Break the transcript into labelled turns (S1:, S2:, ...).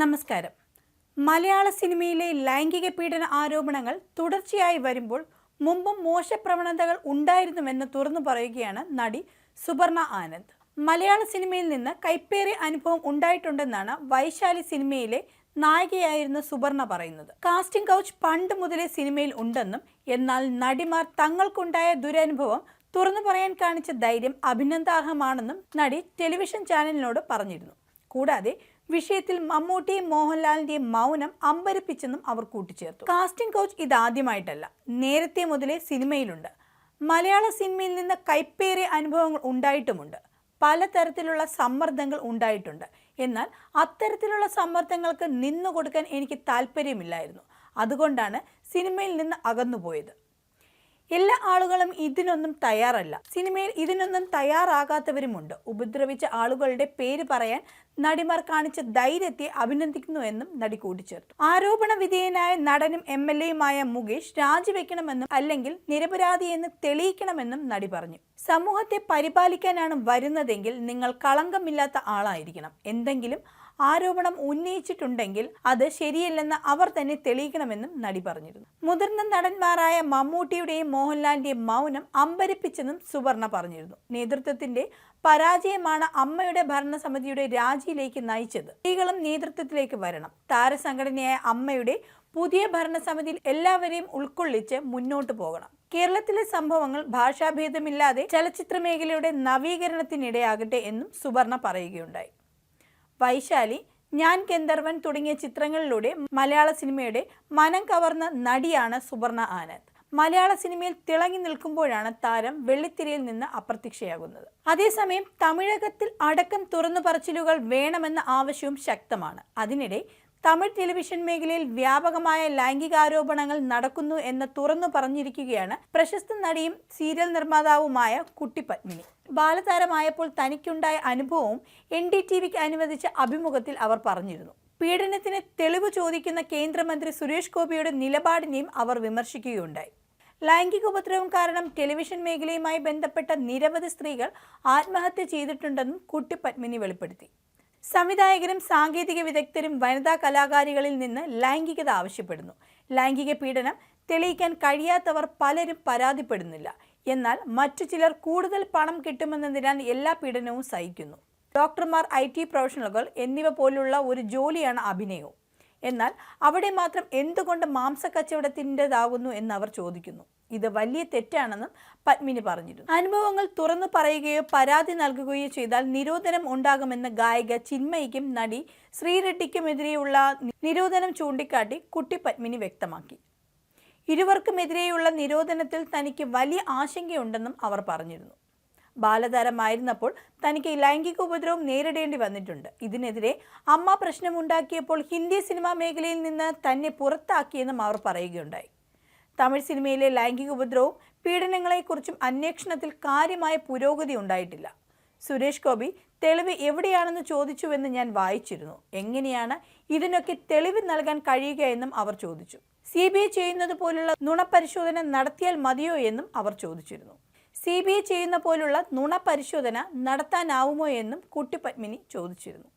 S1: നമസ്കാരം. മലയാള സിനിമയിലെ ലൈംഗിക പീഡന ആരോപണങ്ങൾ തുടർച്ചയായി വരുമ്പോൾ മുമ്പും മോശപ്രവണതകൾ ഉണ്ടായിരുന്നുവെന്ന് തുറന്നു പറയുകയാണ് നടി സുപർണ ആനന്ദ്. മലയാള സിനിമയിൽ നിന്ന് കൈപ്പേറിയ അനുഭവം ഉണ്ടായിട്ടുണ്ടെന്നാണ് വൈശാലി സിനിമയിലെ നായികയായിരുന്ന സുപർണ പറയുന്നത്. കാസ്റ്റിംഗ് കൗച്ച് പണ്ട് മുതലേ സിനിമയിൽ ഉണ്ടെന്നും എന്നാൽ നടിമാർ തങ്ങൾക്കുണ്ടായ ദുരനുഭവം തുറന്നു പറയാൻ കാണിച്ച ധൈര്യം അഭിനന്ദാർഹമാണെന്നും നടി ടെലിവിഷൻ ചാനലിനോട് പറഞ്ഞിരുന്നു. കൂടാതെ വിഷയത്തിൽ മമ്മൂട്ടിയും മോഹൻലാലിന്റെയും മൗനം അമ്പരപ്പിച്ചെന്നും അവർ കൂട്ടിച്ചേർത്തു. കാസ്റ്റിംഗ് കോച്ച് ഇതാദ്യമായിട്ടല്ല നേരത്തെ മുതലേ സിനിമയിലുണ്ട്. മലയാള സിനിമയിൽ നിന്ന് കൈപ്പേറിയ അനുഭവങ്ങൾ ഉണ്ടായിട്ടുമുണ്ട്. പലതരത്തിലുള്ള സമ്മർദ്ദങ്ങൾ ഉണ്ടായിട്ടുണ്ട്. എന്നാൽ അത്തരത്തിലുള്ള സമ്മർദ്ദങ്ങൾക്ക് നിന്നു കൊടുക്കാൻ എനിക്ക് താല്പര്യമില്ലായിരുന്നു. അതുകൊണ്ടാണ് സിനിമയിൽ നിന്ന് അകന്നുപോയത്. എല്ലാ ആളുകളും ഇതിനൊന്നും തയ്യാറല്ല. സിനിമയിൽ ഇതിനൊന്നും തയ്യാറാകാത്തവരുമുണ്ട്. ഉപദ്രവിച്ച ആളുകളുടെ പേര് പറയാൻ നടിമാർ കാണിച്ച ധൈര്യത്തെ അഭിനന്ദിക്കുന്നുവെന്നും നടി കൂട്ടിച്ചേർത്തു. ആരോപണ വിധേയനായ നടനും എം എൽ എയുമായ മുകേഷ് രാജിവെക്കണമെന്നും അല്ലെങ്കിൽ നിരപരാധിയെന്ന് തെളിയിക്കണമെന്നും നടി പറഞ്ഞു. സമൂഹത്തെ പരിപാലിക്കാനാണ് വരുന്നതെങ്കിൽ നിങ്ങൾ കളങ്കമില്ലാത്ത ആളായിരിക്കണം. എന്തെങ്കിലും ആരോപണം ഉന്നയിച്ചിട്ടുണ്ടെങ്കിൽ അത് ശരിയല്ലെന്ന് അവർ തന്നെ തെളിയിക്കണമെന്നും നടി പറഞ്ഞിരുന്നു. മുതിർന്ന നടന്മാരായ മമ്മൂട്ടിയുടെയും മോഹൻലാലിന്റെയും മൗനം അമ്പരിപ്പിച്ചെന്നും സുവർണ പറഞ്ഞിരുന്നു. നേതൃത്വത്തിന്റെ പരാജയമാണ് അമ്മയുടെ ഭരണസമിതിയുടെ രാജിയിലേക്ക് നയിച്ചത്. സ്ത്രീകളും നേതൃത്വത്തിലേക്ക് വരണം. താരസംഘടനയായ അമ്മയുടെ പുതിയ ഭരണസമിതിയിൽ എല്ലാവരെയും ഉൾക്കൊള്ളിച്ച് മുന്നോട്ട് പോകണം. കേരളത്തിലെ സംഭവങ്ങൾ ഭാഷാഭേദമില്ലാതെ ചലച്ചിത്ര മേഖലയുടെ നവീകരണത്തിനിടയാകട്ടെ എന്നും സുവർണ പറയുകയുണ്ടായി. വൈശാലി ഞാൻ ഗന്ധർവൻ തുടങ്ങിയ ചിത്രങ്ങളിലൂടെ മലയാള സിനിമയുടെ മനം കവർന്ന നടിയാണ് സുവർണ ആനന്ദ്. മലയാള സിനിമയിൽ തിളങ്ങി നിൽക്കുമ്പോഴാണ് താരം വെള്ളിത്തിരയിൽ നിന്ന് അപ്രത്യക്ഷയാകുന്നത്. അതേസമയം തമിഴകത്തിൽ അടക്കം തുറന്നു പറച്ചിലുകൾ വേണമെന്ന ആവശ്യവും ശക്തമാണ്. അതിനിടെ തമിഴ് ടെലിവിഷൻ മേഖലയിൽ വ്യാപകമായ ലൈംഗികാരോപണങ്ങൾ നടക്കുന്നു എന്ന് തുറന്നു പറഞ്ഞിരിക്കുകയാണ് പ്രശസ്ത നടിയും സീരിയൽ നിർമ്മാതാവുമായ കുട്ടി പത്മിനി ബാലതാരമായപ്പോൾ തനിക്കുണ്ടായ അനുഭവവും എൻ ഡി ടി വിക്ക് അനുവദിച്ച അഭിമുഖത്തിൽ അവർ പറഞ്ഞിരുന്നു. പീഡനത്തിന് തെളിവ് ചോദിക്കുന്ന കേന്ദ്രമന്ത്രി സുരേഷ് ഗോപിയുടെ നിലപാടിനെയും അവർ വിമർശിക്കുകയുണ്ടായി. ലൈംഗിക ഉപദ്രവം കാരണം ടെലിവിഷൻ മേഖലയുമായി ബന്ധപ്പെട്ട നിരവധി സ്ത്രീകൾ ആത്മഹത്യ ചെയ്തിട്ടുണ്ടെന്നും കുട്ടി പത്മിനി വെളിപ്പെടുത്തി. സംവിധായകരും സാങ്കേതിക വിദഗ്ധരും വനിതാ കലാകാരികളിൽ നിന്ന് ലൈംഗികത ആവശ്യപ്പെടുന്നു. ലൈംഗിക പീഡനം തെളിയിക്കാൻ കഴിയാത്തവർ പലരും പരാതിപ്പെടുന്നില്ല. എന്നാൽ മറ്റു ചിലർ കൂടുതൽ പണം കിട്ടുമെന്നതിനാൽ എല്ലാ പീഡനവും സഹിക്കുന്നു. ഡോക്ടർമാർ ഐ ടി പ്രൊഫഷണലുകൾ എന്നിവ പോലുള്ള ഒരു ജോലിയാണ് അഭിനയവും. എന്നാൽ അവിടെ മാത്രം എന്തുകൊണ്ട് മാംസക്കച്ചവടത്തിന്റെതാകുന്നു അവർ ചോദിക്കുന്നു. ഇത് വലിയ തെറ്റാണെന്നും പത്മിനി പറഞ്ഞിരുന്നു. അനുഭവങ്ങൾ തുറന്നു പറയുകയോ പരാതി നൽകുകയോ ചെയ്താൽ നിരോധനം ഉണ്ടാകുമെന്ന് ഗായിക ചിന്മയിക്കും നടി ശ്രീറെഡ്ഡിക്കുമെതിരെയുള്ള നിരോധനം ചൂണ്ടിക്കാട്ടി കുട്ടി പത്മിനി വ്യക്തമാക്കി. ഇരുവർക്കുമെതിരെയുള്ള നിരോധനത്തിൽ തനിക്ക് വലിയ ആശങ്കയുണ്ടെന്നും അവർ പറഞ്ഞിരുന്നു. ബാലതാരമായിരുന്നപ്പോൾ തനിക്ക് ലൈംഗിക ഉപദ്രവം നേരിടേണ്ടി വന്നിട്ടുണ്ട്. ഇതിനെതിരെ അമ്മ പ്രശ്നമുണ്ടാക്കിയപ്പോൾ ഹിന്ദി സിനിമാ മേഖലയിൽ നിന്ന് തന്നെ പുറത്താക്കിയെന്നും അവർ പറയുകയുണ്ടായി. തമിഴ് സിനിമയിലെ ലൈംഗിക ഉപദ്രവവും പീഡനങ്ങളെക്കുറിച്ചും അന്വേഷണത്തിൽ കാര്യമായ പുരോഗതി ഉണ്ടായിട്ടില്ല. സുരേഷ് ഗോപി തെളിവ് എവിടെയാണെന്ന് ചോദിച്ചുവെന്ന് ഞാൻ വായിച്ചിരുന്നു. എങ്ങനെയാണ് ഇതിനൊക്കെ തെളിവ് നൽകാൻ കഴിയുക എന്നും അവർ ചോദിച്ചു. സി ബി ഐ ചെയ്യുന്നത് പോലുള്ള നുണപരിശോധന നടത്തിയാൽ മതിയോ എന്നും അവർ ചോദിച്ചിരുന്നു. സി ബി ഐ ചെയ്യുന്ന പോലുള്ള നുണ പരിശോധന നടത്താനാവുമോ എന്നും കുട്ടിപത്മിനി ചോദിച്ചിരുന്നു.